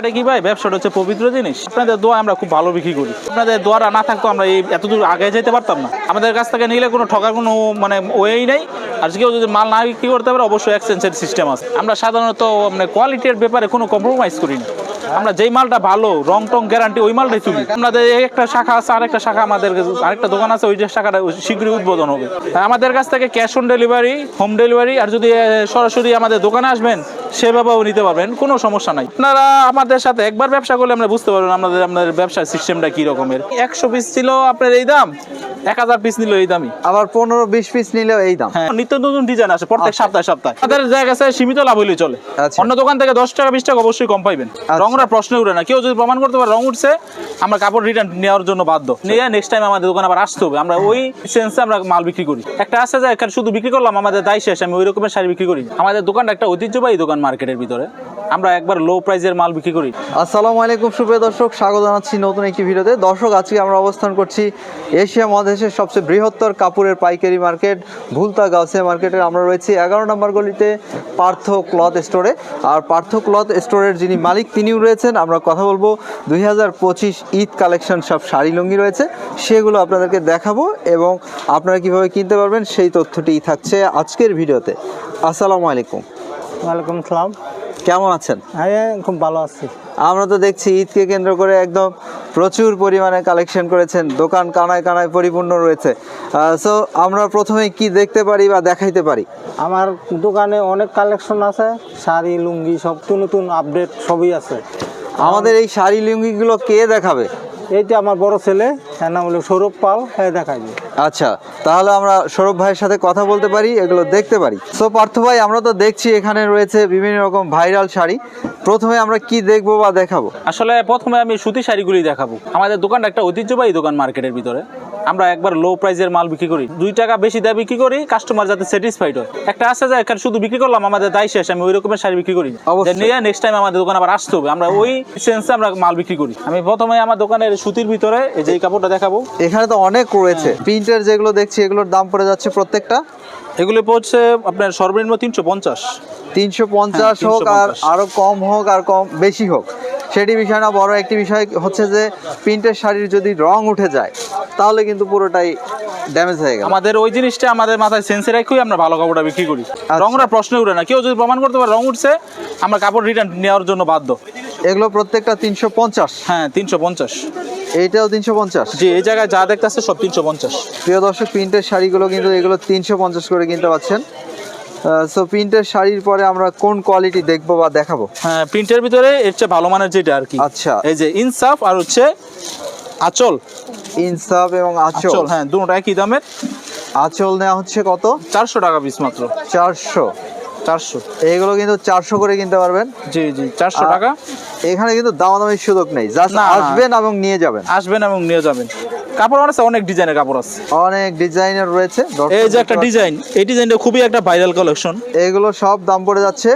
এটা কি ভাই? ব্যবসাটা হচ্ছে পবিত্র জিনিস। আপনাদের দোয়া আমরা খুব ভালো বিক্রি করি। আপনাদের দোয়ারা না থাকতো আমরা এই এতদূর আগে যেতে পারতাম না। আমাদের কাছ থেকে নিলে কোনো ঠকার কোনো মানে ওয়েই নেই। আর কেউ যদি মাল না বিক্রি করতে পারে, অবশ্যই এক্সচেঞ্জের সিস্টেম আছে। আমরা সাধারণত মানে কোয়ালিটির ব্যাপারে কোনো কম্প্রোমাইজ করি না। আমরা যেই মালটা ভালো রং টং গ্যারান্টি ওই মালটাই তুলি। আমাদের একটা শাখা আছে আরেকটা শাখা আমাদের আরেকটা দোকান আছে ওই যে শাখাটা শীঘ্রই উদ্বোধন হবে। আমাদের কাছ থেকে cash on delivery home delivery আর যদি সরাসরি আমাদের দোকানে আসবেন সেভাবেও নিতে পারবেন কোনো সমস্যা নাই। আপনারা আমাদের সাথে একবার ব্যবসা করলে আমরা বুঝতে পারবেন আমাদের আমাদের ব্যবসার সিস্টেমটা কি রকমের। একশো পিস ছিল আপনার এই দাম এক হাজার পিস নিল এই দামই। আবার পনেরো বিশ পিস নিলেও এই দাম। হ্যাঁ নিত্য নতুন ডিজাইন আসে প্রত্যেক সপ্তাহে সপ্তাহে। আমাদের জায়গা সীমিত লাভ হইলে চলে। আচ্ছা। অন্য দোকান থেকে দশ টাকা বিশ টাকা অবশ্যই কম পাইবেন। রঙের প্রশ্ন উঠে না। কেউ যদি প্রমাণ করতে পারে রং উঠছে, আমরা কাপড় রিটার্ন নেওয়ার জন্য বাধ্য। নিয়ে নেক্সট টাইম আমাদের দোকানে আবার আসতে হবে। আমরা ওই সেন্সে আমরা মাল বিক্রি করি। একটা আছে যে শুধু বিক্রি করলাম, আমাদের দায় শেষ, আমি ওই রকমের শাড়ি বিক্রি করি। আমাদের দোকানটা একটা ঐতিহ্যবাহী দোকান মার্কেটের ভিতরে। আমরা একবার লো প্রাইজের মাল বিক্রি করি। আসসালামু আলাইকুম সুপ্রিয় দর্শক স্বাগত জানাচ্ছি নতুন একটি ভিডিওতে। দর্শক আজকে আমরা অবস্থান করছি এশিয়া মহাদেশের সবচেয়ে বৃহত্তর কাপড়ের পাইকারি মার্কেট ভুলতা গাউসিয়া মার্কেটের আমরা রয়েছি এগারো নম্বর গলিতে পার্থ ক্লথ স্টোরে। আর পার্থ ক্লথ স্টোরের যিনি মালিক তিনিও রয়েছেন। আমরা কথা বলব দুই হাজার পঁচিশ ঈদ কালেকশন সব শাড়ি লুঙ্গি রয়েছে সেগুলো আপনাদেরকে দেখাবো এবং আপনারা কীভাবে কিনতে পারবেন সেই তথ্যটি থাকছে আজকের ভিডিওতে। আসসালামু আলাইকুম। ওয়ালাইকুম সালাম। কেমন আছেন? হ্যাঁ খুব ভালো আছি। আমরা তো দেখছি ঈদকে কেন্দ্র করে একদম প্রচুর পরিমাণে কালেকশন করেছেন। দোকান কানায় কানায় পরিপূর্ণ রয়েছে। সো আমরা প্রথমে কি দেখতে পারি বা দেখাইতে পারি? আমার দোকানে অনেক কালেকশন আছে। শাড়ি লুঙ্গি সব নতুন নতুন আপডেট সবই আছে। আমাদের এই শাড়ি লুঙ্গিগুলো কে দেখাবে? এইটা আমার বড় ছেলে এর নাম হলো সৌরভ পাল হ্যাঁ দেখাইবে আচ্ছা তাহলে আমরা সৌরভ ভাইয়ের সাথে কথা বলতে পারি এগুলো দেখতে পারি। সো পার্থ ভাই আমরা তো দেখছি এখানে রয়েছে বিভিন্ন রকম ভাইরাল শাড়ি। প্রথমে আমরা কি দেখব বা দেখাবো? আসলে প্রথমে আমি সুতি শাড়িগুলি দেখাবো। আমাদের দোকানটা একটা ঐতিহ্যবাহী দোকান মার্কেটের ভিতরে। আমরা একবার লো প্রাইসের মাল বিক্রি করি। দুই টাকা বেশি দেয় বিক্রি করি কাস্টমার যাতে স্যাটিসফাইড হয়। একটা আছে যে এখানে শুধু বিক্রি করলাম আমাদের দায় শেষ আমি ওই রকমের শাড়ি বিক্রি করি। নিয়ে নেক্সট টাইম আমাদের দোকানে আবার আসতে হবে। আমরা ওই সেন্সে আমরা মাল বিক্রি করি। আমি প্রথমে আমার দোকানের সুতির ভিতরে এই যে কাপড়টা দেখাবো। এখানে তো অনেক রয়েছে। প্রিন্টের যেগুলো দেখছি এগুলোর দাম পড়ে যাচ্ছে প্রত্যেকটা? এগুলো পড়ছে আপনার সর্বনিম্ন তিনশো পঞ্চাশ। তিনশো পঞ্চাশ হ্যাঁ, হোক আর 350 আরও কম হোক আর কম বেশি হোক। সেটি বিষয় না বড় একটি বিষয় হচ্ছে যে প্রিন্টের শাড়ির যদি রং উঠে যায় তাহলে কিন্তু পুরোটাই ড্যামেজ হয়ে গেল। আমাদের ওই জিনিসটা আমাদের মাথায় সেন্সে রাখেই আমরা ভালো কাপড়টা বিক্রি করি। রঙটা প্রশ্ন উঠে না। কেউ যদি প্রমাণ করতে পারে রং উঠছে আমরা কাপড় রিটার্ন নেওয়ার জন্য বাধ্য। এগুলো প্রত্যেকটা তিনশো পঞ্চাশ। হ্যাঁ তিনশো পঞ্চাশ। এইটাও তিনশো পঞ্চাশ? জি এই জায়গায় যা দেখতেছে সব তিনশো পঞ্চাশ। প্রিয় দর্শক প্রিন্টের শাড়িগুলো কিন্তু এগুলো তিনশো পঞ্চাশ করে কিনতে পাচ্ছেন। সো প্রিন্টের শাড়ির পরে আমরা কোন কোয়ালিটি দেখব বা দেখাবো? হ্যাঁ প্রিন্টের ভিতরে এর চেয়ে ভালো মানের যেটা আর কি। আচ্ছা। এই যে ইনসাফ আর হচ্ছে আচল? ইনসাফ এবং আঁচল। হ্যাঁ দুটো একই দামের? আচল নেওয়া হচ্ছে কত? চারশো টাকা পিস মাত্র। চারশো। চারশো। এগুলো কিন্তু চারশো করে কিনতে পারবেন। জি জি চারশো টাকা। এখানে কিন্তু দামাদামির সুযোগ নেই। জাস্ট। আসবেন এবং নিয়ে যাবেন। আসবেন এবং নিয়ে যাবেন। কাপড় আছে অনেক ডিজাইনের কাপড় আছে। অনেক ডিজাইনের রয়েছে। এই যে একটা ডিজাইন এই ডিজাইনটা খুবই একটা ভাইরাল কালেকশন। এগুলো সব দাম পড়ে যাচ্ছে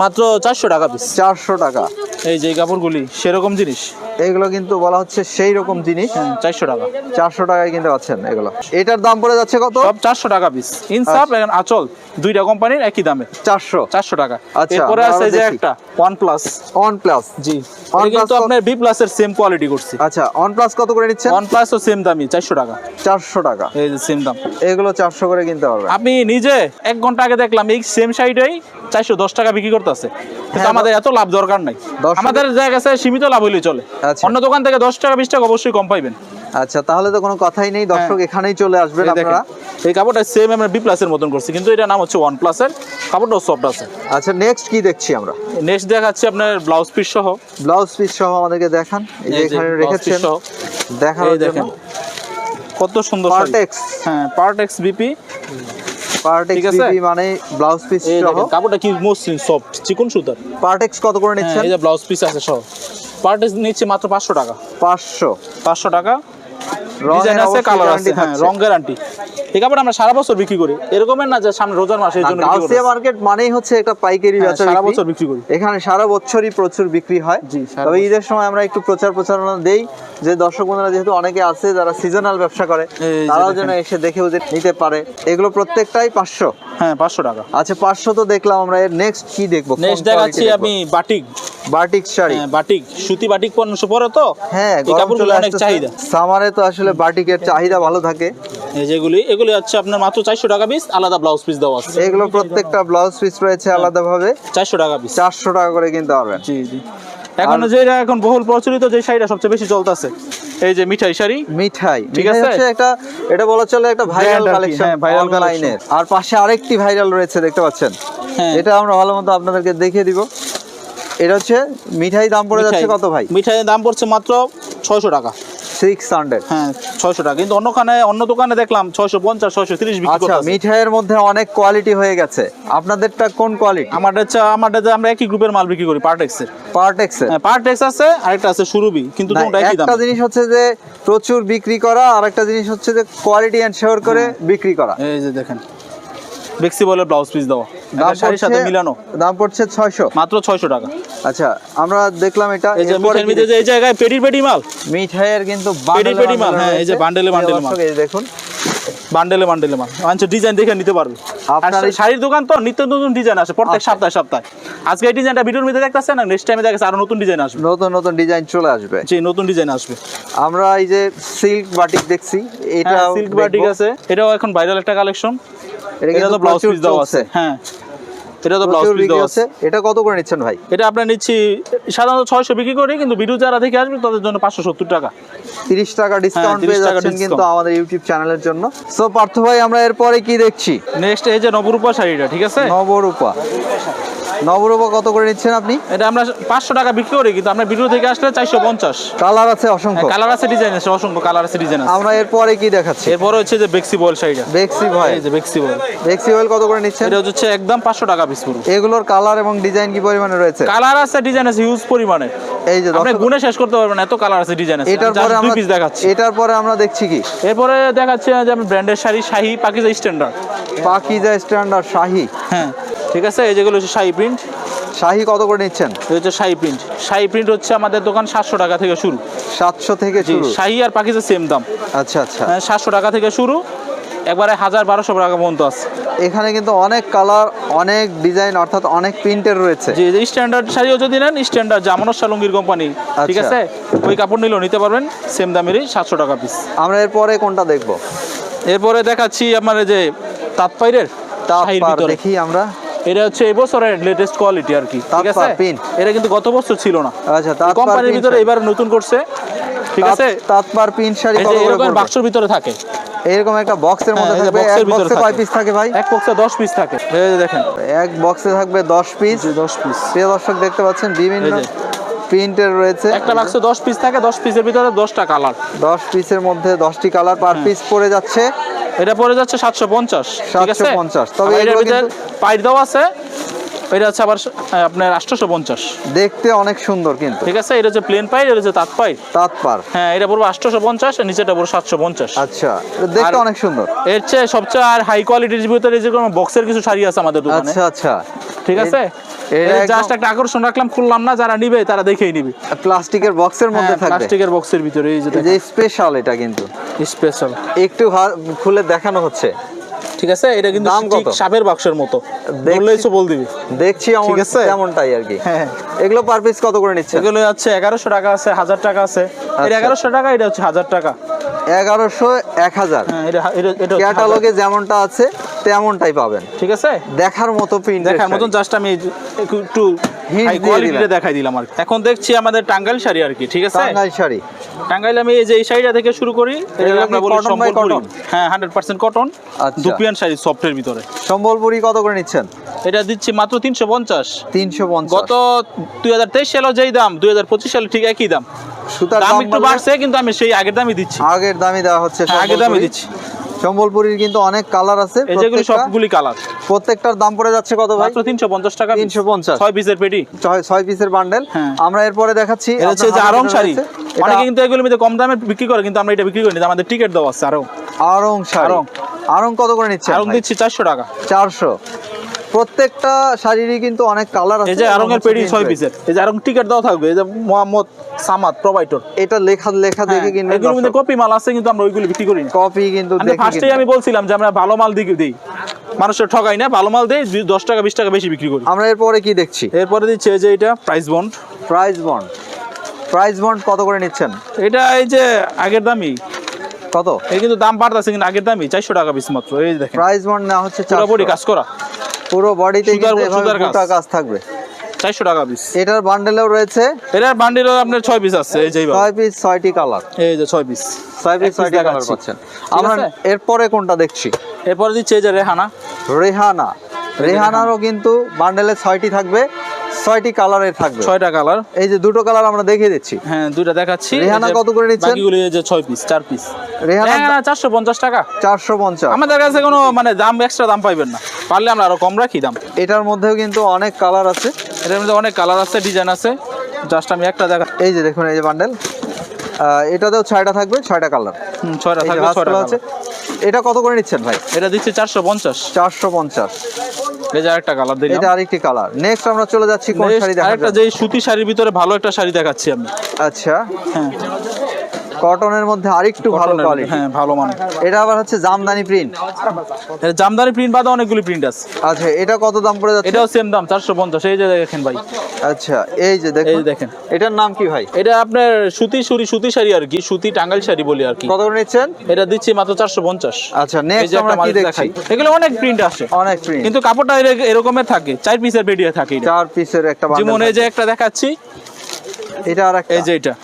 মাত্র চারশো টাকা পিস চারশো টাকা। এই যে কাপড়গুলি সেরকম জিনিস। এগুলো কিন্তু বলা হচ্ছে সেই রকম জিনিস চারশো টাকা। চারশো টাকায় কিনতে পাচ্ছেন এগুলো। এটার দাম পড়ে যাচ্ছে কত? সব চারশো টাকা পিস ইনসাফ এবং আচল দুইটা কোম্পানির একই দামে। চারশো। চারশো টাকা। আচ্ছা, এরপরে আছে যে একটা one plus on plus G কিন্তু আপনার বি প্লাস এর সেম কোয়ালিটি করছি। আচ্ছা অন প্লাস কত করে নিচ্ছেন? ওয়ান প্লাস ও সেম দামই চারশো টাকা। চারশো টাকা। এই যে সেম দাম। এগুলো চারশো করে কিনতে পারবেন। আপনি নিজে এক ঘণ্টা আগে দেখলাম এই সেম শাড়িটাই চারশো দশ টাকা বিক্রি করতেছে। কিন্তু হ্যাঁ, আমাদের এত লাভ দরকার নাই। আমাদের আছে সীমিত লাভ হইলে চলে। আচ্ছা। অন্য দোকান থেকে দশ টাকা বিশ টাকা অবশ্যই কম পাইবেন। আচ্ছা তাহলে তো কোনো কথাই নেই। দর্শক এখানেই চলে আসবেন হ্যাঁ। দেখেন, আপনারা এই কাপড়টা সেম আমরা বি প্লাস এর মতন করছি কিন্তু এটা নাম হচ্ছে ওয়ান প্লাস এর। কাপড়টাও সফট আছে। আচ্ছা নেক্সট কি দেখছি আমরা? নেক্সট দেখাচ্ছি আপনার ব্লাউজ পিস সহ। ব্লাউজ পিস সহ আমাদেরকে দেখান। এই যে যে এখানে রেখেছেন। দেখানোর জন্য দেখেন কত সুন্দর। পার্টেক্স হ্যাঁ পার্টেক্স বিপি পার্টেক্স আছে? মানে ব্লাউজ পিস সহ। কাপড়টা কি মসৃণ সফট চিকন সুতার? পার্টেক্স কত করে হ্যাঁ, নিচ্ছেন? এই যে ব্লাউজ পিস আছে সহ। পার্টেক্স নিচ্ছে মাত্র পাঁচশো টাকা। পাঁচশো। পাঁচশো টাকা। রঙের ডিজাইন আছে কালার আছে হ্যাঁ। রং গ্যারান্টি এই কাপড় আমরা সারা বছর বিক্রি করি। এরকমের না যে সামনে রোজার মাসে জন্য গাউসিয়া মার্কেট মানেই হচ্ছে একটা পাইকারি হ্যাঁ, বেচা সারা বছর বিক্রি করি। এখানে সারা বছরই প্রচুর বিক্রি হয়। জি, তবে ঈদের সময় আমরা একটু প্রচার প্রচারণা দেই যে দর্শক বন্ধুরা যেহেতু অনেকে আছে যারা সিজনাল ব্যবসা করে তারাও যেন এসে দেখে ওদের নিতে পারে। এগুলো প্রত্যেকটাই পাঁচশো। হ্যাঁ পাঁচশো টাকা। আচ্ছা পাঁচশো তো দেখলাম আমরা। এর নেক্সট কি দেখব? নেক্সট দেখাচ্ছি আমি বাটিক। বাটিক শাড়ি। হ্যাঁ, বাটিক। সুতি বাটিক পণ্যশো পরে তো? হ্যাঁ এই কাপড়গুলো অনেক চাহিদা। সামারে তো আসলে বাটিকের চাহিদা ভালো থাকে। এই যেগুলি এগুলি হচ্ছে আপনার মাত্র চারশো টাকা পিস আলাদা ব্লাউজ পিস দেওয়া আছে। এগুলো প্রত্যেকটা ব্লাউজ পিস রয়েছে আলাদাভাবে। চারশো টাকা পিস চারশো টাকা করে কিনতে পারবেন। জি জি। এখন যেটা এখন বহুল প্রচলিত যে শাড়িটা সবচেয়ে বেশি চলতেছে এই যে মিঠাই শাড়ি মিঠাই। ঠিক আছে? একটা এটা বলা চলে একটা ভাইরাল কালেকশন হ্যাঁ, viral আর পাশে আরেকটি ভাইরাল রয়েছে দেখতে পাচ্ছেন? হ্যাঁ। এটা আমরা ভালো মতো আপনাদেরকে দেখিয়ে দিব। এটা হচ্ছে মিঠাই দাম পড়ে যাচ্ছে কত ভাই? মিঠাইয়ের দাম পড়ছে মাত্র ছয়শো টাকা। সিক্স হান্ড্রেড হ্যাঁ ছয়শো টাকা। কিন্তু অন্যখানে অন্য দোকানে দেখলাম ছয়শো পঞ্চাশ ছয়শো তিরিশ আচ্ছা মিঠাইয়ের মধ্যে অনেক কোয়ালিটি হয়ে গেছে। আপনাদেরটা কোন কোয়ালিটি আমাদের হচ্ছে আমাদের আমরা একই গ্রুপের মাল বিক্রি করি হ্যাঁ পার্টেক্স আছে আরেকটা আছে সুরুবি কিন্তু দুটো একই দাম। একটা জিনিস হচ্ছে যে প্রচুর বিক্রি করা আর একটা জিনিস হচ্ছে যে কোয়ালিটি এনশিওর করে বিক্রি করা। এই যে দেখেন। ফ্লেক্সিবলের ব্লাউজ পিস দেওয়া। দাম শাড়ির সাথে মিলানো। দাম পড়ছে ছয়শো। মাত্র ছয়শো টাকা। আচ্ছা আমরা দেখলাম এটা এই যে মিঠাইয়ের মধ্যে এই জায়গায় পেটি পেটি মাল? মিঠাইয়ের কিন্তু পেটি পেটি মাল, হ্যাঁ, এই যে বান্ডেলে বান্ডেলে মাল। দেখুন। বান্ডেলে বান্ডেলে মাল। আচ্ছা ডিজাইন দেখে নিতে পারবে। আপনার শাড়ির দোকান তো নিত্য নতুন ডিজাইন আসে প্রত্যেক আচ্ছা। সপ্তাহে সপ্তাহে। আজকে এই ডিজাইনটা ভিডিওর মধ্যে দেখতেছে না? নেক্সট টাইমে দেখেছে আরও নতুন ডিজাইন আসবে। নতুন নতুন ডিজাইন চলে আসবে। জি নতুন ডিজাইন আসবে। আমরা এই যে সিল্ক বাটিক দেখছি এটা সিল্ক বাটিক আছে। এটাও এখন ভাইরাল একটা কালেকশন এটা তো ব্লাউজ পিস দেওয়া আছে। হ্যাঁ। এটা তো ব্লাউজ পিস আছে। এটা কত করে নিচ্ছেন ভাই? এটা আমরা নিচ্ছি সাধারণত ছয়শো বিক্রি করি কিন্তু ভিডিও যারা থেকে আসবে তাদের জন্য পাঁচশো সত্তর টাকা। তিরিশ টাকা ডিসকাউন্ট 30 পেয়ে টাকা যাচ্ছেন কিন্তু আমাদের ইউটিউব চ্যানেলের জন্য। সো পার্থ ভাই আমরা এরপরে কি দেখছি? নেক্সট এই যে নবরূপা শাড়িটা ঠিক আছে? নবরূপা। নবরূপা কত করে নিচ্ছেন আপনি? এটা আমরা পাঁচশো টাকা বিক্রি করি কিন্তু আমরা ভিডিও থেকে আসলে চারশো পঞ্চাশ। কালার আছে অসংখ্য। কালার আছে ডিজাইন আছে অসংখ্য কালার আছে ডিজাইন আছে। আমরা এরপরে কি দেখাচ্ছি? এরপরে হচ্ছে যে বেক্সি বল শাড়িটা। বেক্সি ভাই এই যে বেক্সি বল বেক্সি অয়েল কত করে নিচ্ছেন? এটা হচ্ছে একদম পাঁচশো টাকা পিস পুরো। এগুলোর কালার এবং ডিজাইন কি পরিমাণে রয়েছে? কালার আছে ডিজাইন আছে হিউজ পরিমাণে। এই যে আপনি গুণে শেষ করতে পারবেন এত কালার আছে ডিজাইন আছে। এটার পরে আমরা পিস দেখাচ্ছি। এটার পরে আমরা দেখছি কি? এরপরে দেখাচ্ছি যে ব্র্যান্ডের শাড়ি শাহি পাকিজা স্ট্যান্ডার্ড পাকিজা স্ট্যান্ডার্ড শাহি। হ্যাঁ। ঠিক আছে? এই যেগুলো হচ্ছে শাহি প্রিন্ট শাহি কত করে নিচ্ছেন? হচ্ছে শাহি প্রিন্ট শাহি প্রিন্ট হচ্ছে আমাদের দোকান সাতশো টাকা থেকে শুরু। সাতশো থেকে শাহি আর পাকিজা সেম দাম। আচ্ছা আচ্ছা। হ্যাঁ, সাতশো টাকা থেকে শুরু। একবারে হাজার বারোশো টাকা পর্যন্ত আছে। এখানে কিন্তু অনেক কালার অনেক ডিজাইন অর্থাৎ অনেক প্রিন্টের রয়েছে। যে স্ট্যান্ডার্ড শাড়িও যদি নেন স্ট্যান্ডার্ড জামানোর শালুঙ্গির কোম্পানি ঠিক আচ্ছা। আছে? ওই কাপড় নিলেও নিতে পারবেন সেম দামেরই সাতশো টাকা পিস আমরা এরপরে কোনটা দেখব? এরপরে দেখাচ্ছি আমার যে তাঁতপাইরের ভিতরে। দেখি আমরা। এটা হচ্ছে এই বছরের লেটেস্ট কোয়ালিটি আর কি ঠিক আছে। এটা কিন্তু গত বছর ছিল না। আচ্ছা কোম্পানির ভিতরে। এবার নতুন করছে ঠিক আছে? তাঁতপাড় পিন শাড়ি এরকম বাক্সের ভিতরে থাকে। এরকম একটা বক্সের হ্যাঁ, মধ্যে এই থাকবে? এক বক্সে কয় পিস থাকে ভাই? এক বক্সে দশ পিস থাকে। এই যে দেখেন। এক বক্সে থাকবে দশ পিস যে দশ পিস প্রিয় দর্শক দেখতে পাচ্ছেন বিভিন্ন প্রিন্টের রয়েছে। একটা বাক্সে দশ পিস থাকে দশ পিসের ভিতরে দশটা কালার দশ পিসের মধ্যে দশটি কালার পার পিস পড়ে যাচ্ছে। এটা পড়ে যাচ্ছে সাতশো পঞ্চাশ ঠিক আছে? 750 তবে এটার ভিতরে পাইট দেওয়া আছে এটা হচ্ছে আবার আপনার আটশোশো পঞ্চাশ দেখতে অনেক সুন্দর কিন্তু। ঠিক আছে? এটা হচ্ছে প্লেন পাইট এটা হচ্ছে তাঁত পাইট তাঁতপাড় হ্যাঁ এটা পড়ব আটশোশো পঞ্চাশ আর নিচেটা পড়ব সাতশো পঞ্চাশ। আচ্ছা এটা দেখতে অনেক সুন্দর। এর চেয়ে সবচেয়ে আর হাই কোয়ালিটির ভিতরে যে কোনো বক্সের কিছু শাড়ি আছে আমাদের দোকানে। আচ্ছা। আচ্ছা ঠিক আছে? জাস্ট একটা আকর্ষণ রাখলাম খুললাম না যারা নিবে তারা দেখেই নিবে। প্লাস্টিকের বক্সের মধ্যে থাকবে। প্লাস্টিকের বক্সের ভিতরে এই যে স্পেশাল এটা কিন্তু। স্পেশাল একটু খুলে দেখানো হচ্ছে। ঠিক আছে এটা কিন্তু ঠিক সাপের বাক্সের মতো। বললেই বল দিবি। দেখছি ঠিক আছে? তেমনটাই আর কি। হ্যাঁ। এগুলো পার পিস কত করে নিচ্ছে এগুলো হচ্ছে এগারোশো টাকা আছে হাজার টাকা আছে। এটা আচ্ছা। এগারোশো টাকা এটা হচ্ছে হাজার টাকা। এগারোশো এক হাজার। হ্যাঁ এটা এটা ক্যাটালগে যেমনটা আছে তেমনটাই পাবেন। ঠিক আছে? দেখার মতো প্রিন্ট দেখার মতন জাস্ট আমি একটু- একটু Hint হাই দিয়ে কোয়ালিটিটা দেখাই দিলাম আর এখন দেখছি আমাদের টাঙ্গাইল শাড়ি আর কি ঠিক আছে? টাঙ্গাইল শাড়ি। টাঙ্গাইল আমি এই যে এই শাড়িটা থেকে শুরু করি এটা আমরা বলি সম্বলপুরি। হ্যাঁ কটন আচ্ছা। দুপিয়ান শাড়ি সফটের ভিতরে। সম্বলপুরি কত করে নিচ্ছেন? এটা দিচ্ছি মাত্র তিনশো পঞ্চাশ। তিনশো পঞ্চাশ। গত দুই হাজার তেইশ সালেও যেই দাম দুই হাজার পঁচিশ সালে ঠিক একই দাম। সুতার দাম দাম একটু বাড়ছে কিন্তু আমি সেই আগের দামই দিচ্ছি। আগের দামই দেওয়া হচ্ছে হ্যাঁ, আগের দামই দিচ্ছি। সম্বলপুরির কিন্তু অনেক কালার আছে। এই যেগুলো সবগুলি কালার প্রত্যেকটার দাম পড়ে যাচ্ছে কত ভাই? মাত্র তিনশো পঞ্চাশ টাকা 350 6 পিসের পেটি। ছয় ছয় পিসের বান্ডেল। আমরা এরপরে দেখাচ্ছি এটা হচ্ছে যে আরং শাড়ি। অনেকে কিন্তু এগুলো মধ্যে কম দামে বিক্রি করে কিন্তু আমরা এটা বিক্রি করি না আমাদের টিকিট দেওয়া আছে আরং আরং শাড়ি। আরং আরং কত করে নিচ্ছেন আরং দিচ্ছি চারশো টাকা। চারশো। প্রত্যেকটা শাড়িরই কিন্তু অনেক কালার আছে এই যে এবং আরঙের পেডি print ছয় পিসের এই যে আরং টিকিট দেওয়া থাকবে এই যে মোহাম্মদ সামাদ প্রোভাইডর এটা লেখা লেখা দেখে কিনবেন এগুলোর মধ্যে কপি মাল আছে কিন্তু আমরা ওইগুলো বিক্রি করি না কপি কিন্তু দেখে ফার্স্টেই। আমি বলছিলাম যে আমরা ভালো মাল দিকে দিই। মানুষের ঠগাই না ভালো মাল দেই দুই- দশ টাকা বিশ টাকা বেশি বিক্রি করি। আমরা এরপরে কি দেখছি? এরপরে দিচ্ছে এই যে এটা price bond price bond price bond কত করে নিচ্ছেন? এটা এই যে আগের দামই কত? এই কিন্তু দাম বাড়তেছে কিন্তু আগের দামই চারশো টাকা পিস মাত্র। এই দেখেন। প্রাইস বন্ড না হচ্ছে পুরোপুরি 400 কাজ করা। পুরো বডিতে সুতার- কাজ। থাকবে। চারশো টাকা পিস এটার বান্ডেলও রয়েছে। এটার বান্ডেলও আপনার ছয় পিস আছে এই যে পিস ছয়টি কালার এই যে ছয় পিস ছয় পিস কালার। পাচ্ছেন। আমরা এরপরে কোনটা দেখছি? এরপরে দিচ্ছে এই যে রেহানা। রেহানা। রেহানারও কিন্তু বান্ডেলে ছয়টি থাকবে। ছয়টি কালারের থাকবে। ছয়টা কালার। এই যে দুটো কালার আমরা দেখিয়ে দিচ্ছি। হ্যাঁ দুইটা দেখাচ্ছি। রেহানা কত করে নিচ্ছেন? বাকিগুলো এই যে ছয় পিস চার পিস রেহানা রেহানা চারশো পঞ্চাশ টাকা। চারশো পঞ্চাশ। আমাদের কাছে কোনো মানে দাম এক্সট্রা দাম পাইবেন না। পারলে আমরা আরও কম রাখি দাম। এটার মধ্যেও কিন্তু অনেক কালার আছে। এটার মধ্যে অনেক কালার আছে ডিজাইন আছে। জাস্ট আমি একটা দেখা এই যে দেখুন এই যে বান্ডেল। এটাতেও ছয়টা থাকবে ছয়টা কালার। হুম, ছয়টা থাকবে ছয়টা আছে আছে। এটা কত করে নিচ্ছেন ভাই? এটা দিচ্ছে চারশো পঞ্চাশ। চারশো পঞ্চাশ। এই যে আরেকটা কালার দিলাম। এটা আরেকটি কালার নেক্সট আমরা চলে যাচ্ছি কোন শাড়ি আরেকটা যেই সুতি শাড়ির ভিতরে ভালো একটা শাড়ি দেখাচ্ছি আমি। আচ্ছা। হ্যাঁ। কটনের মধ্যে আরেকটু ভালো কোয়ালিটি হ্যাঁ ভালো মানে এটা আবার হচ্ছে জামদানি প্রিন্ট এটা জামদানি প্রিন্ট বাদে অনেকগুলি প্রিন্ট আছে। আচ্ছা এটা কত দাম পড়ে যাচ্ছে? এটাও সেম দাম চারশো পঞ্চাশ এই যে দেখেন ভাই। আচ্ছা এই যে এই যে দেখেন। এটার নাম কি ভাই? এটা আপনার সুতি সুরি সুতি শাড়ি আর কি সুতি টাঙ্গাইল শাড়ি বলি আর কি। কত করে নিচ্ছেন? এটা দিচ্ছি মাত্র চারশো পঞ্চাশ। আচ্ছা নেক্সট আমরা কি দেখছি? দেখাই। এগুলো অনেক প্রিন্ট আসে। অনেক প্রিন্ট কিন্তু কাপড়টা এর- এরকমের থাকে চার পিসের বেডিয়ে থাকে চার পিসের একটা যেমন বান্ডেল এই যে একটা দেখাচ্ছি। এটা আর একটা এই যে এটা।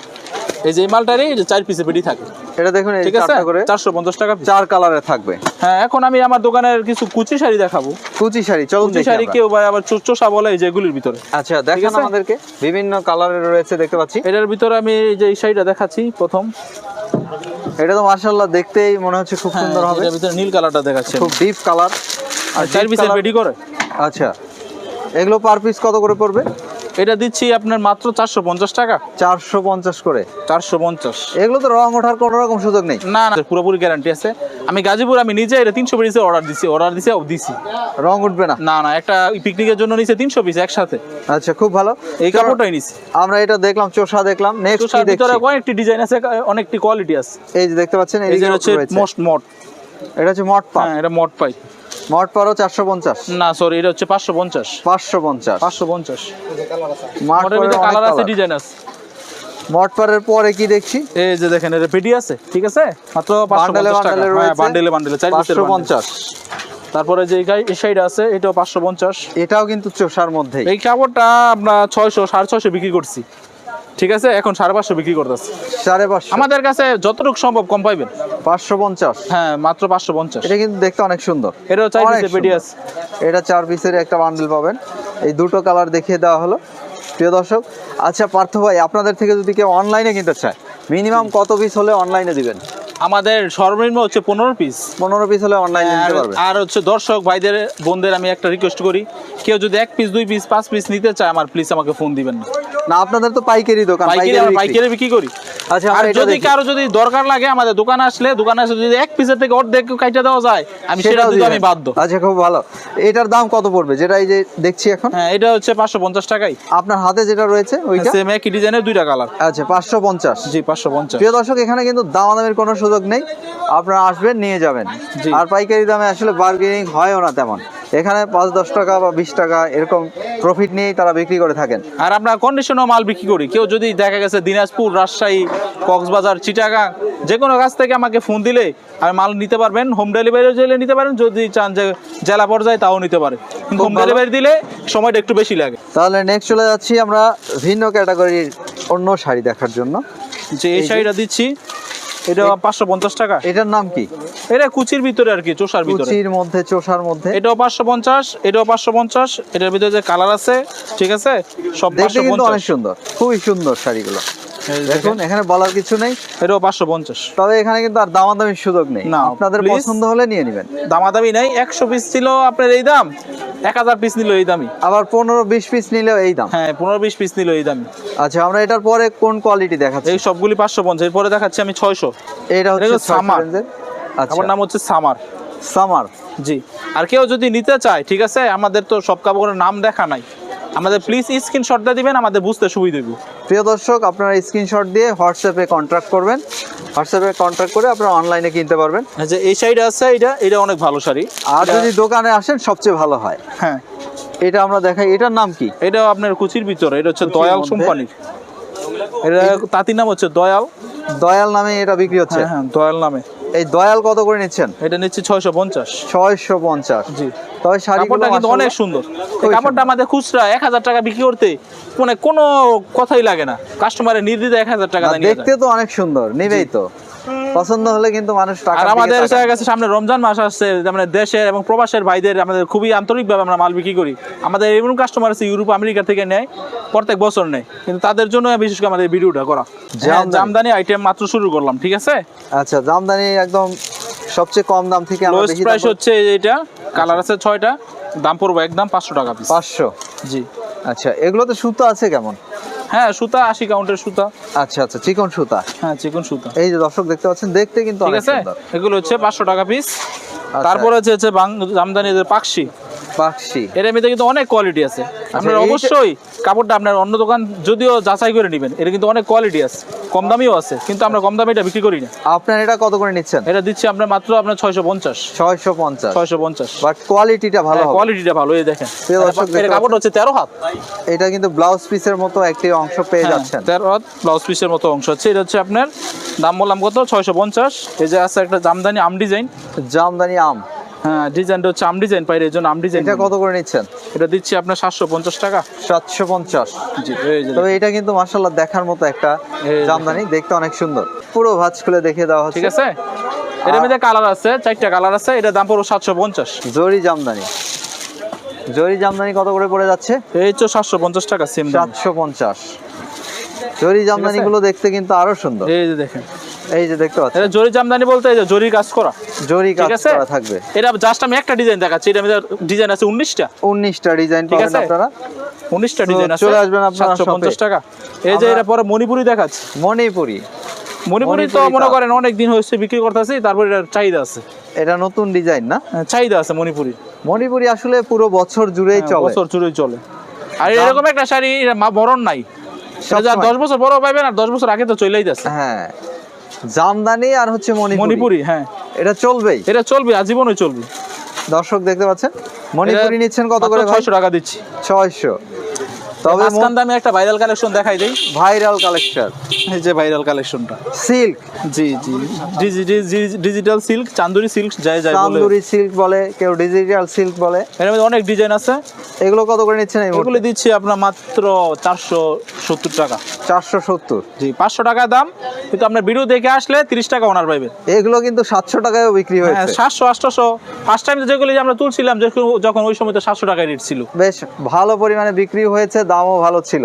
এই যে মালটারই চার পিসের বেডি থাকে। এটা দেখুন ঠিক আছে? চারশো পঞ্চাশ টাকা চার কালারের থাকবে। হ্যাঁ এখন আমি আমার দোকানের কিছু কুচি শাড়ি দেখাবো। কুচি শাড়ি চলুন কুচি শাড়ি কেউ বা আবার চো- বলে এই যে ভিতরে। আচ্ছা দেখেন আমাদেরকে। বিভিন্ন কালারের রয়েছে দেখতে পাচ্ছি। এটার ভিতরে আমি যে এই শাড়িটা দেখাচ্ছি প্রথম। এটা তো মার্শাল্লাহ দেখতেই মনে হচ্ছে খুব হ্যাঁ, সুন্দর হবে। এটার ভিতরে নীল কালারটা দেখাচ্ছি খুব ডিপ কালার আর চার পিসের বেডি করে আচ্ছা। এগুলো পার পিস কত করে পড়বে? এটা দিচ্ছি আপনার মাত্র চারশো পঞ্চাশ টাকা। চারশো পঞ্চাশ করে। চারশো পঞ্চাশ। এগুলো তো রং ওঠার কোনো রকম সুযোগ নেই। না না পুরোপুরি গ্যারান্টি আছে। আমি গাজীপুর আমি নিজে এটা তিনশো পিসে অর্ডার দিছি অর্ডার দিছি দিছি। রং উঠবে না। না না একটা পিকনিকের জন্য নিছে তিনশো পিস একসাথে। আচ্ছা খুব ভালো। এই কাপড়টাই নিছি। আমরা এটা দেখলাম চোষা দেখলাম। নেক্সট তো কি দেখছি? অনেকটি ডিজাইন আছে অনেকটি কোয়ালিটি আছে। এই যে দেখতে পাচ্ছেন এই যে হচ্ছে। মোস্ট মট এটা হচ্ছে মট পাই হ্যাঁ এটা মট পাই মট পারও চারশো পঞ্চাশ। না সরি এটা হচ্ছে পাঁচশো পঞ্চাশ। পাঁচশো পঞ্চাশ। পাঁচশো পঞ্চাশ। মট মটের ভিতরে কালার আছে ডিজাইন আছে। মট পারের পরে কি দেখছি? এই যে দেখেন এটা পেটি আছে ঠিক আছে? মাত্র পাঁচশো বান্ডেলে পঞ্চাশ টাকা। হ্যাঁ বান্ডেলে বান্ডেলে চার পিসের পাঁচশো bundle। পঞ্চাশ। তারপরে যে এই সাইড আছে এটাও পাঁচশো পঞ্চাশ। এটাও কিন্তু চোষার মধ্যেই। এই কাপড়টা আমরা ছয়শো সাড়ে ছয়শো বিক্রি করছি। ঠিক আছে? এখন সাড়ে পাঁচশো বিক্রি করতেছে। সাড়ে পাঁচশো। আমাদের কাছে যতটুকু সম্ভব কম পাইবেন। পাঁচশো পঞ্চাশ। হ্যাঁ মাত্র পাঁচশো পঞ্চাশ। এটা কিন্তু দেখতে অনেক সুন্দর। এটাও চার পিসের পেটি আছে। এটা চার পিসের একটা বান্ডেল পাবেন। এই দুটো কালার দেখিয়ে দেওয়া হলো। প্রিয় দর্শক আচ্ছা পার্থ ভাই আপনাদের থেকে যদি কেউ অনলাইনে কিনতে চায় মিনিমাম কত পিস হলে অনলাইনে দিবেন? আমাদের সর্বনিম্ন হচ্ছে পনেরো পিস পনেরো পিস হলে অনলাইনে নিতে পারবে। আর হচ্ছে দর্শক ভাইদের বোনদের আমি একটা রিকোয়েস্ট করি কেউ যদি এক পিস দুই পিস পাঁচ পিস নিতে চায় আমার প্লিজ আমাকে ফোন দিবেন না। না আপনাদের তো পাইকারি দোকান পাইকারি আমরা। পাইকারি বিক্রি করি। আচ্ছা আর যদি কারও যদি দরকার লাগে আমাদের দোকানে আসলে দোকানে আসলে যদি এক পিসের থেকে অর্ধেক কাইটা দেওয়া যায় আমি সেটা দিতে আমি বাধ্য। আচ্ছা খুব ভালো। এটার দাম কত পড়বে? যেটা এই যে দেখছি এখন? হ্যাঁ এটা হচ্ছে পাঁচশো পঞ্চাশ টাকাই। আপনার হাতে যেটা রয়েছে ওইটা? সেম একই ডিজাইনের দুইটা কালার আচ্ছা পাঁচশো পঞ্চাশ। জি পাঁচশো পঞ্চাশ। প্রিয় দর্শক এখানে কিন্তু দাম দামের কোনো সুযোগ নেই। আপনারা আসবেন নিয়ে যাবেন। আর পাইকারি দামে আসলে বার্গেনিং হয়ও না তেমন। এখানে পাঁচ দশ টাকা বা বিশ টাকা এরকম প্রফিট নিয়েই তারা বিক্রি করে থাকেন। আর আমরা কন্ডিশনও মাল বিক্রি করি। কেউ যদি দেখা গেছে দিনাজপুর রাজশাহী কক্সবাজার চিটাগাং যে কোনো কাছ থেকে আমাকে ফোন দিলে আমি মাল নিতে পারবেন। হোম ডেলিভারিও চাইলে নিতে পারেন। যদি চান যে জেলা পর্যায়ে তাও নিতে পারে হোম ডেলিভারি দিলে সময়টা একটু বেশি লাগে। তাহলে নেক্সট চলে যাচ্ছি আমরা ভিন্ন ক্যাটাগরির অন্য শাড়ি দেখার জন্য। যে এই শাড়িটা দিচ্ছি। এটা পাঁচশো পঞ্চাশ টাকা। এটার নাম কি? এটা কুচির ভিতরে আর কি চোষার ভিতরে। কুচির মধ্যে চোষার মধ্যে। এটাও পাঁচশো পঞ্চাশ এটাও পাঁচশো পঞ্চাশ এটার ভিতরে যে কালার আছে ঠিক আছে? সব অনেক সুন্দর খুবই সুন্দর শাড়িগুলো। দেখুন। এখানে বলার কিছু নেই। এটাও পাঁচশো পঞ্চাশ। তবে এখানে কিন্তু আর দামাদামির সুযোগ নেই। না, আপনাদের পছন্দ হলে নিয়ে নেবেন। দামাদামি নাই একশো পিস ছিল আপনার এই দাম এক হাজার পিস নিল এই দামি আবার পনেরো বিশ পিস নিলেও এই দাম। হ্যাঁ পনেরো বিশ পিস নিল এই দামি আচ্ছা আমরা এটার পরে কোন কোয়ালিটি দেখাচ্ছি? এই সবগুলি পাঁচশো পঞ্চাশ এরপরে দেখাচ্ছি আমি ছয়শো। এটা হচ্ছে সামার। আচ্ছা। আমার নাম হচ্ছে সামার। সামার। জি। আর কেউ যদি নিতে চায় ঠিক আছে আমাদের তো সব কাপড়ের নাম দেখা নাই। আমাদের প্লিজ স্ক্রিনশটটা দিবেন আমাদের বুঝতে সুবিধা দেবো প্রিয় দর্শক আপনারা স্ক্রিনশট দিয়ে হোয়াটসঅ্যাপে কন্ট্যাক্ট করবেন। হোয়াটসঅ্যাপে কন্ট্যাক্ট করে আপনারা অনলাইনে কিনতে পারবেন। যে এই সাইডে আছে এটা এটা অনেক ভালো শাড়ি। আর যদি দোকানে আসেন সবচেয়ে ভালো হয়। হ্যাঁ। এটা আমরা দেখাই এটার নাম কি? এটা আপনার কুচির ভিতরে এটা হচ্ছে দয়াল? কোম্পানির। এটা তাঁতির নাম হচ্ছে দয়াল। দয়াল নামে এটা বিক্রি হচ্ছে। হ্যাঁ হ্যাঁ দয়াল নামে। এই দয়াল কত করে নিচ্ছেন? এটা নিচ্ছে ছয়শো পঞ্চাশ। ছয়শো পঞ্চাশ। জি। তবে কাপড়টা কিন্তু অনেক সুন্দর। কাপড়টা আমাদের খুচরা এক হাজার টাকা বিক্রি করতে মানে কোনো কথাই লাগে না। কাস্টমারের নির্দিতে এক হাজার টাকা দেখতে তো অনেক সুন্দর নিবেই তো। পছন্দ হলে কিন্তু মানুষ টাকা আর আমাদের কাছে সামনে রমজান মাস আসছে মানে দেশের এবং প্রবাসের ভাইদের আমাদের খুবই আন্তরিকভাবে আমরা মাল বিক্রি করি। আমাদের এমন কাস্টমার আছে ইউরোপ আমেরিকা থেকে নেয় প্রত্যেক বছর নেয়। কিন্তু তাদের জন্য বিশেষ করে আমাদের ভিডিওটা করা। হ্যাঁ, জামদানি। আইটেম মাত্র শুরু করলাম ঠিক আছে? আচ্ছা জামদানি একদম সবচেয়ে কম দাম থেকে আমরা বেশি প্রাইস হচ্ছে এটা কালার আছে ছয়টা দাম পড়ব একদম পাঁচশো টাকা পিস পাঁচশো? জি। আচ্ছা এগুলোতে সুতো আছে কেমন? হ্যাঁ সুতা আশি কাউন্টের সুতা। আচ্ছা আচ্ছা চিকন সুতা। হ্যাঁ চিকন সুতা। এই যে দর্শক দেখতে পাচ্ছেন দেখতে কিন্তু ঠিক আছে? এগুলো হচ্ছে পাঁচশো টাকা পিস তারপর তারপরে হচ্ছে হচ্ছে জামদানি পাকশি। এর মধ্যে কিন্তু অনেক কোয়ালিটি আছে। আপনার অবশ্যই কাপড়টা আপনার অন্য দোকান যদিও যাচাই করে নেবেন এর কিন্তু অনেক কোয়ালিটি আছে কম দামিও আছে কিন্তু আমরা কম দামে এটা বিক্রি করি না। আপনার এটা কত করে নিচ্ছেন? এটা দিচ্ছি মাত্র আপনার ছয়শো পঞ্চাশ। ছয়শো পঞ্চাশ। ছয়শো পঞ্চাশ। বাট কোয়ালিটিটা ভালো কোয়ালিটিটা ভালো এই দেখেন। এর কাপড় হচ্ছে তেরো হাত। এটা কিন্তু ব্লাউজ পিসের মতো একটি অংশ পেয়ে হ্যাঁ, যাচ্ছেন। তেরো হাত ব্লাউজ পিসের মতো অংশ হচ্ছে। এটা হচ্ছে আপনার দাম বললাম কত? ছয়শো পঞ্চাশ। এই যে আছে একটা জামদানি আম ডিজাইন জামদানি আম। হ্যাঁ ডিজাইনটা হচ্ছে আম ডিজাইন আম ডিজাইন এটা কত করে নিচ্ছেন? এটা দিচ্ছি আপনার সাতশো পঞ্চাশ টাকা। জি তবে এটা কিন্তু দেখার মতো একটা জামদানি দেখতে অনেক সুন্দর। পুরো ভাঁজ খুলে দেখিয়ে দেওয়া হচ্ছে। ঠিক আছে? এর মধ্যে কালার আছে চারটা কালার আছে এটা দাম পড়ো জরি জামদানি। জরি জামদানি কত করে পড়ে যাচ্ছে? এই তো টাকা সেম সাতশো পঞ্চাশ। জরি জামদানি গুলো দেখতে কিন্তু আরও সুন্দর। এই যে দেখেন। এই যে দেখতে পাচ্ছেন। এটা জরি জামদানি বলতে এই যে জরি কাজ করা। জরি কাজ করা থাকবে। এটা জাস্ট আমি একটা ডিজাইন দেখাচ্ছি এটা ডিজাইন আছে উনিশটা। উনিশটা ডিজাইন পাবেন আপনারা। উনিশটা তো ডিজাইন আছে চলে আসবেন আপনারা সাতশো shop-এ। পঞ্চাশ টাকা। এই যে এটা পরে মণিপুরি দেখাচ্ছি। মণিপুরি। মণিপুরি তো মনে করেন অনেক দিন হয়েছে বিক্রি করতেছি তারপর এটা চাহিদা আছে। এটা নতুন ডিজাইন না? হ্যাঁ, চাহিদা আছে মণিপুরি। মণিপুরি আসলে পুরো বছর জুড়েই হ্যাঁ, চলে। বছর জুড়েই চলে। আর এরকম একটা শাড়ি মা বরণ নাই। দশ বছর বড় পাইবেন আর দশ বছর আগে তো চলেই যাচ্ছে। হ্যাঁ জামদানি আর হচ্ছে মণিপুরি। হ্যাঁ। এটা চলবেই? এটা চলবে আজীবনই চলবে। দর্শক দেখতে পাচ্ছেন? মণিপুরি নিচ্ছেন কত করে ভাই? ছয়শো টাকা দিচ্ছি। ছয়শো। তবে মাঝখান দামে একটা ভাইরাল কালেকশন দেখাই দেই। ভাইরাল কালেকশন এই যে ভাইরাল কালেকশনটা সিল্ক জি জি। ডিজিটাল সিল্ক চান্দুরি সিল্ক যাই যাই বলে। চান্দুরি সিল্ক বলে কেউ ডিজিটাল সিল্ক বলে। এর মধ্যে অনেক ডিজাইন আছে। এগুলো কত করে নিচ্ছেন এগুলো দিচ্ছি আপনার মাত্র চারশো সত্তর টাকা। চারশো সত্তর। জি পাঁচশো টাকা দাম। কিন্তু আপনার ভিডিও দেখে আসলে তিরিশ টাকা ওনার পাইবেন এগুলো কিন্তু সাতশো টাকায়ও বিক্রি হ্যাঁ হয়েছে। সাতশো আটশোশো। ফার্স্ট টাইম যেগুলি আমরা তুলছিলাম যখন- যখন ওই সময় তো সাতশো টাকায় রেট ছিল। বেশ ভালো পরিমাণে বিক্রি হয়েছে দামও ভালো ছিল।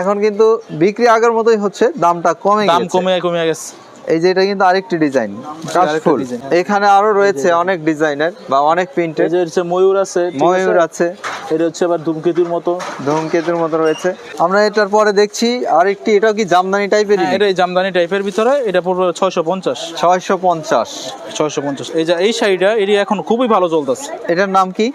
এখন কিন্তু বিক্রি আগের মতোই হচ্ছে দামটা কমে দাম কমে কমে গেছে। এই যে এটা কিন্তু আরেকটি ডিজাইন কাশফুল। এখানে আরও রয়েছে অনেক ডিজাইনের বা অনেক প্রিন্টের। এই যে হচ্ছে ময়ূর আছে ময়ূর আছে। এটা হচ্ছে আবার ধূমকেতুর মতো। ধূমকেতুর মতো রয়েছে। আমরা এটার পরে দেখছি আরেকটি এটাও কি জামদানি টাইপের হ্যাঁ, এটা এই জামদানি টাইপের ভিতরে এটা পড়বে ছয়শো পঞ্চাশ। ছয়শো পঞ্চাশ। ছয়শো পঞ্চাশ। এই যে এই শাড়িটা এটি এখন খুবই ভালো চলতেছে। এটার নাম কি?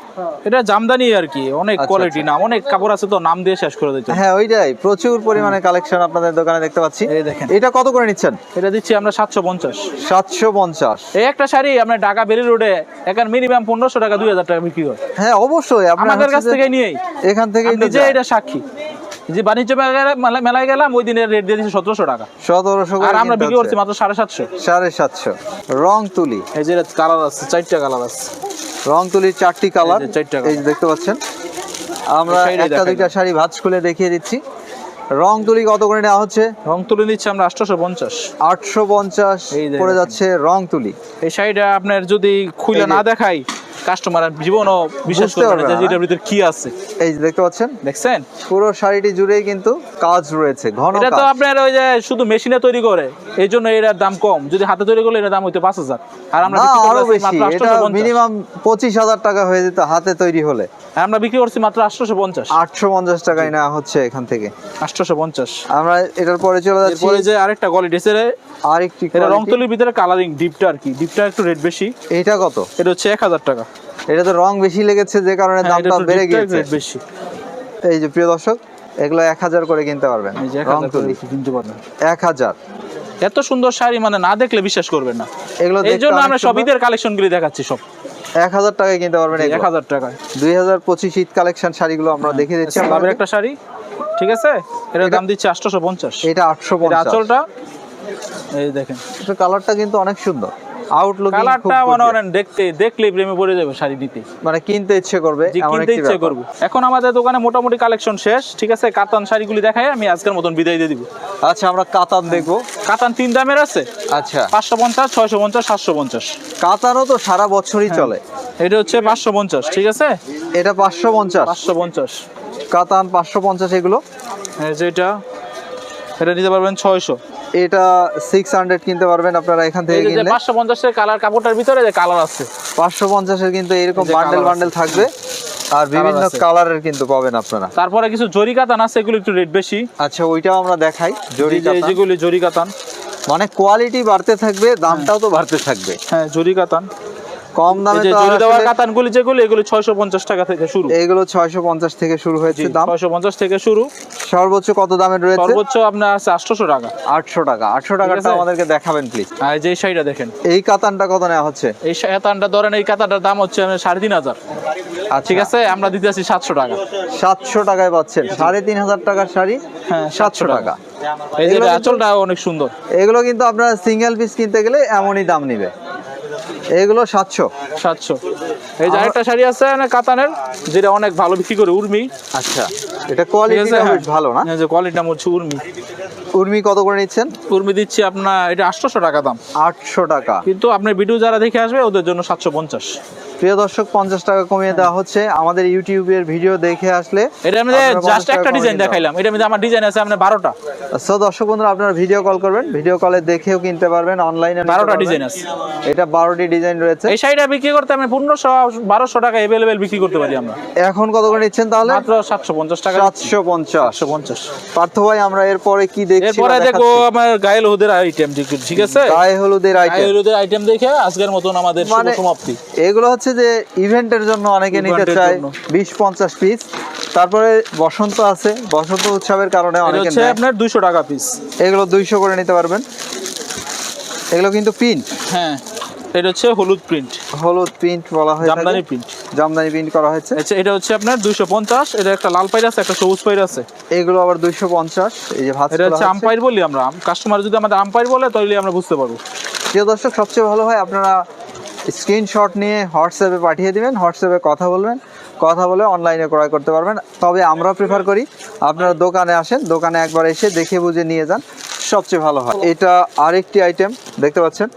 এটা জামদানি আর কি অনেক আচ্ছা, কোয়ালিটি নাম অনেক কাপড় আছে তো নাম দিয়ে শেষ করে দিতে হ্যাঁ ওইটাই। প্রচুর পরিমাণে কালেকশন আপনাদের দোকানে দেখতে পাচ্ছি। এই দেখেন। এটা কত করে নিচ্ছেন? এটা দিচ্ছি আমরা সাতশো পঞ্চাশ। সাতশো পঞ্চাশ। এই একটা শাড়ি আপনার ঢাকা বেলি রোডে এখানে মিনিমাম পনেরোশো টাকা দুই হাজার টাকা বিক্রি হয়। হ্যাঁ অবশ্যই। আমাদের কাছ থেকে নিয়েই। এখান থেকে নিজে এটা সাক্ষী যে বাণিজ্য মেলায়- গেলাম ওই দিনের রেট দিয়ে দিচ্ছি সতেরোশো টাকা। সতেরোশো আর আমরা বিক্রি করছি মাত্র সাড়ে সাতশো। সাড়ে সাতশো। রং তুলি। এই যে কালার আছে চারটা কালার আছে। রং তুলির চারটি কালার। চারটা এই দেখতে পাচ্ছেন? আমরা একটা দুইটা শাড়ি ভাঁজ খুলে দেখিয়ে দিচ্ছি। রং তুলি কত করে নেওয়া হচ্ছে? রং তুলি নিচ্ছে আমরা আটশোশো পঞ্চাশ আটশো পঞ্চাশ পড়ে যাচ্ছে রং তুলি। এই শাড়িটা আপনার যদি খুলে না দেখাই কাস্টমার জীবনও বিশ্বাস করবে না যে এটার ভিতরে কি আছে। এই যে দেখতে পাচ্ছেন? দেখছেন? পুরো শাড়িটি জুড়েই কিন্তু কাজ রয়েছে ঘন এটা তো আপনার ওই যে শুধু মেশিনে তৈরি করে। এই জন্য এটার দাম কম। যদি হাতে তৈরি করলে এটার দাম হইতো পাঁচ হাজার। আর আমরা আরও বেশি মাত্র এটা 850 মিনিমাম পঁচিশ হাজার টাকা হয়ে যেত হাতে তৈরি হলে। আমরা বিক্রি করছি মাত্র আটশোশো পঞ্চাশ। আটশো পঞ্চাশ টাকায় নেওয়া হচ্ছে এখান থেকে। আটশোশো পঞ্চাশ। আমরা এটার পরে চলে যাচ্ছি। এরপরে যে আরেকটা কোয়ালিটি এসে আরেকটি এটা quality। রংতুলির ভিতরে কালারিং ডিপটা আর কি। ডিপটা একটু রেট বেশি। এটা কত? এটা হচ্ছে এক হাজার টাকা। এটা তো রং বেশি লেগেছে যে কারণে হ্যাঁ, দামটা বেড়ে গিয়েছে। বেশি। এই যে প্রিয় দর্শক এগুলো এক হাজার করে কিনতে পারবেন। এক হাজার। এত সুন্দর শাড়ি মানে না দেখলে বিশ্বাস করবেন না। এগুলো এই জন্য আমরা সব ঈদের কালেকশন গুলি দেখাচ্ছি সব। এক হাজার টাকায় কিনতে পারবেন এক হাজার টাকায়। দুই হাজার পঁচিশ ঈদ কালেকশন শাড়িগুলো আমরা দেখে দিচ্ছি। লাভের একটা শাড়ি। ঠিক আছে? এর দাম দিচ্ছে আটশোশো পঞ্চাশ। এটা আটশো পঞ্চাশ। আঁচলটা। এই দেখেন। কালারটা কিন্তু অনেক সুন্দর। আউটলুক কালারটা মনে করেন দেখতে দেখলে প্রেমে পড়ে যাবে শাড়ি দিতে মানে কিনতে ইচ্ছে করবে কিনতে ইচ্ছে। করব। এখন আমাদের দোকানে মোটামুটি কালেকশন শেষ ঠিক আছে? কাতান শাড়িগুলি দেখাই আমি আজকের মতন বিদায় দিয়ে দিব। আচ্ছা আমরা কাতান দেখব। কাতান তিন দামের আছে? আচ্ছা। পাঁচশো পঞ্চাশ ছয়শো পঞ্চাশ সাতশো পঞ্চাশ। কাতানও তো সারা বছরই চলে। এটা হচ্ছে পাঁচশো পঞ্চাশ ঠিক আছে? এটা পাঁচশো পঞ্চাশ। পাঁচশো পঞ্চাশ। কাতান পাঁচশো পঞ্চাশ এগুলো? এই যে এটা এটা নিতে পারবেন ছয়শো। এটা সিক্স হান্ড্রেড কিনতে পারবেন আপনারা এখান থেকে এই যে কিনলে। পাঁচশো পঞ্চাশের কালার কাপড়টার ভিতরে যে কালার আছে। 550 এর কিন্তু এরকম বান্ডেল বান্ডেল থাকবে। আর বিভিন্ন কালারের কিন্তু পাবেন আপনারা। তারপরে কিছু জরি কাতান আছে এগুলো একটু রেট বেশি। আচ্ছা ওইটাও আমরা দেখাই জরি কাতান এই কাতান। যেগুলি জরি কাতান। মানে কোয়ালিটি বাড়তে থাকবে দামটাও তো বাড়তে থাকবে। হ্যাঁ জরি কাতান। কম দামে তো জরি দেওয়া কাতানগুলি যেগুলো এগুলো ছয়শো পঞ্চাশ টাকা থেকে শুরু। ছয়শো পঞ্চাশ থেকে শুরু হয়েছে দাম। ছয়শো পঞ্চাশ থেকে শুরু। সর্বোচ্চ কত দামের রয়েছে? সর্বোচ্চ আপনার আছে আটশোশো টাকা। আটশো টাকা। আটশো টাকাটা আমাদেরকে দেখাবেন প্লিজ আর যে শাড়িটা দেখেন। এই কাতানটা কত নেওয়া হচ্ছে? এই কাতানটা ধরেন এই কাতানটার দাম হচ্ছে আপনার সাড়ে তিন হাজার। আচ্ছা। ঠিক আছে? আমরা দিতে আছি সাতশো টাকা। সাতশো টাকায় পাচ্ছেন। সাড়ে তিন হাজার টাকার শাড়ি হ্যাঁ সাতশো টাকা। এই যে এগুলো আঁচলটা অনেক সুন্দর। এগুলো কিন্তু আপনারা সিঙ্গেল পিস কিনতে গেলে এমনই দাম নিবে। এগুলো সাতশো। সাতশো। এই যে একটা শাড়ি আছে না কাতানের যেটা অনেক ভালো বিক্রি করে উর্মি। আচ্ছা এটা। বেশ ভালো না? যে কোয়ালিটিটা হচ্ছে উর্মি। উর্মি কত করে নিচ্ছেন? উর্মি দিচ্ছি আপনার এটা আটশোশো টাকা দাম। আটশো টাকা। কিন্তু আপনার ভিডিও যারা দেখে আসবে ওদের জন্য সাতশো পঞ্চাশ। প্রিয় দর্শক পঞ্চাশ টাকা কমিয়ে দেওয়া হচ্ছে। আমাদের ইউটিউবের ভিডিও দেখে আসলে এটা আমি আপনারা 50 জাস্ট একটা ডিজাইন দেখাইলাম। এটা মধ্যে আমার ডিজাইন আছে আপনার বারোটা। সো দর্শক বন্ধুরা আপনারা ভিডিও কল করবেন। ভিডিও কলে দেখেও কিনতে পারবেন অনলাইনে বারোটা ডিজাইন আছে। এটা বারোটি ডিজাইন রয়েছে। এই শাড়িটা বিক্রি করতে আমি পনেরোশো বারোশো টাকা অ্যাভেলেবেল বিক্রি করতে পারি আমরা। এখন কত করে নিচ্ছেন তাহলে? মাত্র সাতশো পঞ্চাশ টাকা। সাতশো পঞ্চাশ। সাতশো পঞ্চাশ। পার্থ ভাই আমরা এরপরে কি দেখছি এরপরে দেখো আমার গায়ে হলুদের আইটেম ঠিক আছে? গায়ে হলুদের গায়ে আইটেম হলুদের আইটেম দেখে আজকের মতন আমাদের মানে সমাপ্তি। এগুলো হচ্ছে যে ইভেন্টের জন্য অনেকে নিতে চায় বিশ পঞ্চাশ পিস তারপরে বসন্ত আছে। বসন্ত উৎসবের কারণে অনেকে আপনার দুইশো টাকা পিস এগুলো দুইশো করে নিতে পারবেন। এগুলো কিন্তু প্রিন্ট হ্যাঁ এটা হচ্ছে হলুদ প্রিন্ট হলুদ প্রিন্ট বলা হয় জামদানি প্রিন্ট জামদানি প্রিন্ট করা হয়েছে। আচ্ছা এটা হচ্ছে আপনার দুইশো পঞ্চাশ। এটা একটা লাল পাইর আছে একটা সবুজ পাইর আছে। এগুলো আবার দুইশো পঞ্চাশ। এই যে ভাত এটা হচ্ছে আম্পায়ার বলি আমরা। কাস্টমার যদি আমাদের আম্পায়ার বলে তাহলে আমরা বুঝতে পারব। প্রিয় দর্শক সবচেয়ে ভালো হয় আপনারা স্ক্রিনশট নিয়ে হোয়াটসঅ্যাপে পাঠিয়ে দিবেন হোয়াটসঅ্যাপে কথা বলবেন, কথা বলে অনলাইনে ক্রয় করতে পারবেন। তবে আমরা প্রেফার করি আপনারা দোকানে আসেন, দোকানে একবার এসে দেখে বুঝে নিয়ে যান, সবচেয়ে ভালো হয়। এটা আরেকটি আইটেম দেখতে পাচ্ছেন?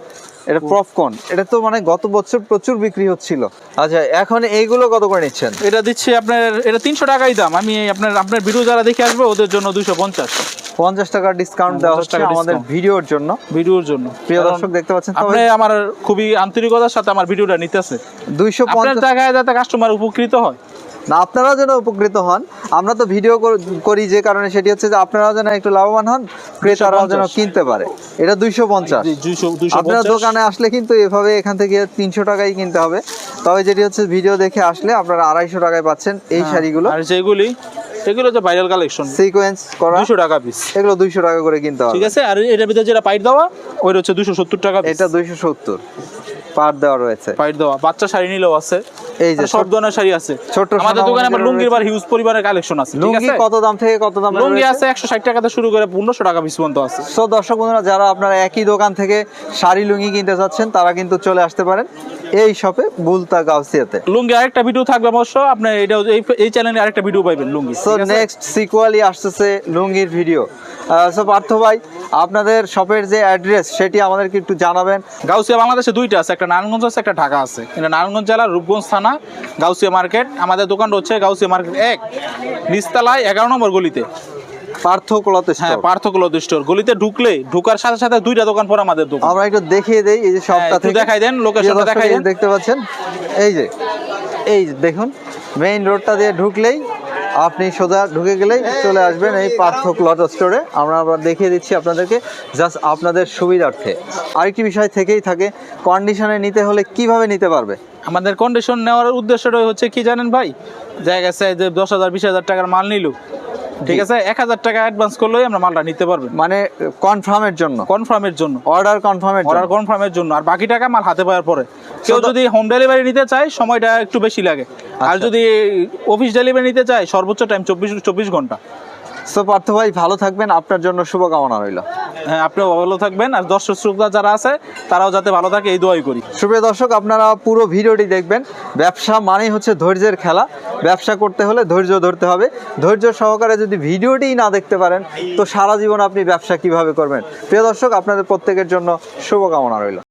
এটা পপকর্ন এটা তো মানে গত বছর প্রচুর বিক্রি হচ্ছিল। আচ্ছা এখন এইগুলো কত করে নিচ্ছেন? এটা দিচ্ছি আপনার এটা তিনশো টাকাই দাম। আমি আপনার আপনার ভিডিও যারা দেখে আসবে ওদের জন্য দুইশো পঞ্চাশ। পঞ্চাশ টাকার ডিসকাউন্ট দেওয়া হচ্ছে আমাদের। ভিডিওর জন্য। ভিডিওর জন্য। প্রিয় দর্শক দেখতে পাচ্ছেন আপনি আমার খুবই আন্তরিকতার সাথে আমার ভিডিওটা নিতেছে। দুইশো পঞ্চাশ জায়গায় যাতে কাস্টমার উপকৃত হয়। না আপনারা যেন উপকৃত হন। আমরা তো ভিডিও করি যে কারণে সেটি হচ্ছে যে আপনারা যেন একটু লাভবান হন ক্রেতারাও যেন কিনতে পারে। এটা দুইশো পঞ্চাশ। আপনার দোকানে আসলে কিন্তু এভাবে এখান থেকে তিনশো টাকাই কিনতে হবে। তবে যেটি হচ্ছে ভিডিও দেখে আসলে আপনারা আড়াইশো টাকায় পাচ্ছেন এই হ্যাঁ। শাড়িগুলো। যেগুলি এগুলো হচ্ছে ভাইরাল কালেকশন সিকোয়েন্স করা। টাকা পিস এগুলো 200 টাকা করে কিনতে হবে। ঠিক আছে? আর এটার ভিতরে যেটা পাইট দেওয়া ওই হচ্ছে 270 টাকা এটা 270 পাট দেওয়া রয়েছে। পাট দেওয়া। বাচ্চা শাড়ি নিলেও আছে। এই যে সব ধরনের শাড়ি আছে। ছোট আমাদের দোকানে আমার লুঙ্গির বার হিউজ পরিবারের কালেকশন আছে কত দাম থেকে কত দাম লুঙ্গি আছে 160 টাকা থেকে শুরু করে 1500 টাকা পিস পর্যন্ত আছে। সো দর্শক বন্ধুরা যারা আপনারা একই দোকান থেকে শাড়ি লুঙ্গি কিনতে যাচ্ছেন তারা কিন্তু চলে আসতে পারেন। এই শপে বুলতা গাউসিয়াতে। লুঙ্গি আরেকটা ভিডিও থাকবে অবশ্য আপনি এটা এই চ্যানেলে আরেকটা ভিডিও পাইবেন লুঙ্গি। সো নেক্সট সিকুয়ালি আসতেছে লুঙ্গির ভিডিও সো পার্থ ভাই আপনাদের শপের যে অ্যাড্রেস সেটি আমাদেরকে একটু জানাবেন। গাউসিয়া বাংলাদেশে দুইটা আছে একটা নারায়ণগঞ্জ আছে একটা ঢাকা আছে। এটা নারায়ণগঞ্জ জেলার রূপগঞ্জ থানা গাউসিয়া মার্কেট। আমাদের দোকানটা হচ্ছে গাউসিয়া মার্কেট এক নিস্তালায় এগারো নম্বর গলিতে। হ্যাঁ স্টোর স্টোর গলিতে ঢুকলে ঢুকার সাথে সাথে দুইটা দোকান পর আমাদের দোকান। আমরা একটু দেখিয়ে দেই এই যে হ্যাঁ, শপটা একটু থেকে। দেখাই দেন, দেখাই দেন। দেখতে পাচ্ছেন? এই যে এই দেখুন মেইন রোডটা দিয়ে ঢুকলেই আপনি সোজা ঢুকে গেলেই চলে আসবেন এই পার্থ ক্লথ স্টোরে আমরা আবার দেখিয়ে দিচ্ছি আপনাদেরকে জাস্ট আপনাদের সুবিধার্থে। আরেকটি বিষয় থেকেই থাকে কন্ডিশনে নিতে হলে কীভাবে নিতে পারবে? আমাদের কন্ডিশন নেওয়ার উদ্দেশ্যটাই হচ্ছে কি জানেন ভাই? জায়গা গেছে যে দশ হাজার বিশ হাজার টাকার মাল নিল। ঠিক আছে? এক হাজার টাকা অ্যাডভান্স করলেই আমরা মালটা নিতে পারবেন। মানে কনফার্মের জন্য। কনফার্মের জন্য। অর্ডার কনফার্মের অর্ডার জন্য কনফার্মের জন্য। আর বাকি টাকা মাল হাতে পাওয়ার পরে। কেউ যদি হোম ডেলিভারি নিতে চায় সময়টা একটু বেশি লাগে। আর আচ্ছা। যদি অফিস ডেলিভারি নিতে চায় সর্বোচ্চ টাইম চব্বিশ চব্বিশ ঘণ্টা। সো পার্থ ভাই ভালো থাকবেন। আপনার জন্য শুভকামনা রইল। হ্যাঁ আপনিও ভালো থাকবেন। আর দর্শক শ্রোতা যারা আছে তারাও যাতে ভালো থাকে এই দোয়াই করি। সুপ্রিয় দর্শক আপনারা পুরো ভিডিওটি দেখবেন। ব্যবসা মানেই হচ্ছে ধৈর্যের খেলা। ব্যবসা করতে হলে ধৈর্য ধরতে হবে। ধৈর্য সহকারে যদি ভিডিওটি না দেখতে পারেন তো সারা জীবন আপনি ব্যবসা কীভাবে করবেন? প্রিয় দর্শক আপনাদের প্রত্যেকের জন্য শুভকামনা রইল।